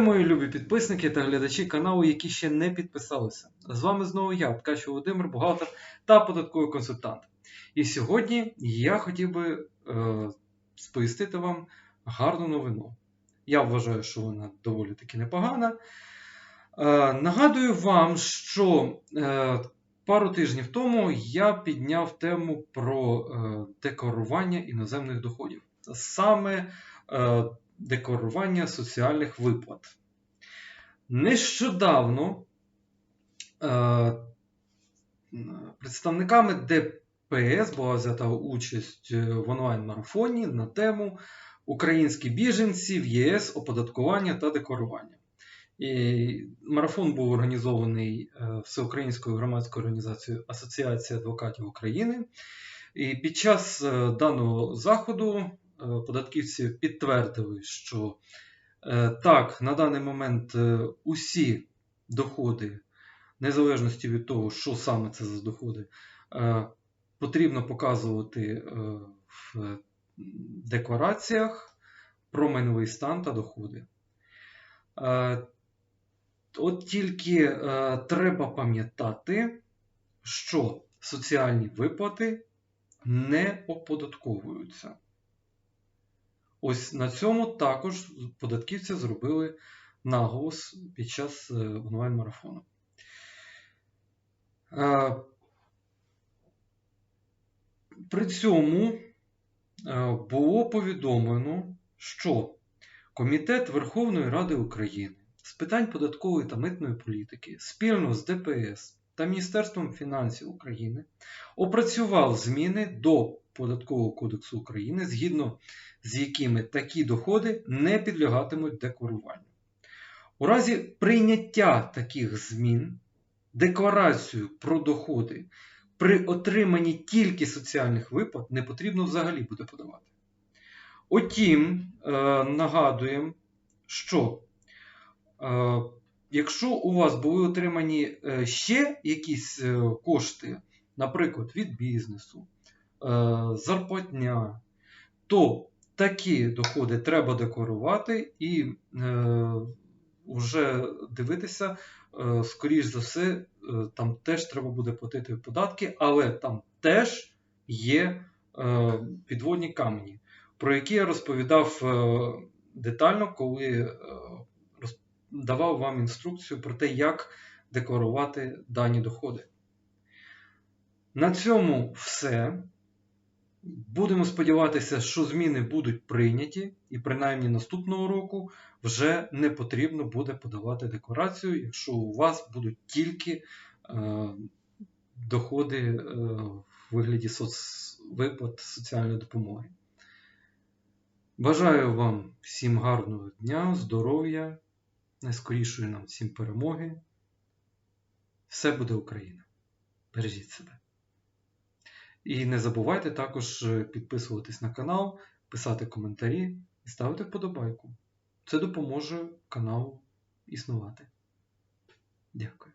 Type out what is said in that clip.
Мої любі підписники та глядачі каналу, які ще не підписалися. З вами знову я, Ткач Володимир, бухгалтер та податковий консультант. І сьогодні я хотів би е, сповістити вам гарну новину. Я вважаю, що вона доволі таки непогана. Е, нагадую вам, що е, пару тижнів тому я підняв тему про е, декларування іноземних доходів. Саме е, декларування соціальних виплат. Нещодавно е, представниками ДПС була взята участь в онлайн-марафоні на тему Українські біженці в ЄС оподаткування та декларування. І марафон був організований е, Всеукраїнською громадською організацією Асоціація адвокатів України. І під час е, даного заходу е, податківці підтвердили, що е, так, на даний момент е, усі доходи, незалежності від того, що саме це за доходи, е, потрібно показувати е, в деклараціях про майновий стан та доходи. Е, От тільки е, треба пам'ятати, що соціальні виплати не оподатковуються. Ось на цьому також податківці зробили наголос під час е, онлайн-марафону. Е, При цьому е, було повідомлено, що Комітет Верховної Ради України з питань податкової та митної політики спільно з ДПС та Міністерством фінансів України опрацював зміни до Податкового кодексу України, згідно з якими такі доходи не підлягатимуть декларуванню. У разі прийняття таких змін декларацію про доходи при отриманні тільки соціальних виплат не потрібно взагалі буде подавати. Утім, е, нагадуємо, що е, якщо у вас були отримані е, ще якісь кошти, наприклад, від бізнесу, зарплатня, то такі доходи треба декларувати і е, вже дивитися, е, скоріш за все, е, там теж треба буде платити податки, але там теж є е, підводні камені, про які я розповідав е, детально, коли е, давав вам інструкцію про те, як декларувати дані доходи. На цьому все. Будемо сподіватися, що зміни будуть прийняті, і принаймні наступного року вже не потрібно буде подавати декларацію, якщо у вас будуть тільки е, доходи е, в вигляді соцвиплат соціальної допомоги. Бажаю вам всім гарного дня, здоров'я, найскорішої нам всім перемоги. Все буде Україна. Бережіть себе. І не забувайте також е, підписуватись на канал, писати коментарі і ставити вподобайку. Це допоможе каналу існувати. Дякую.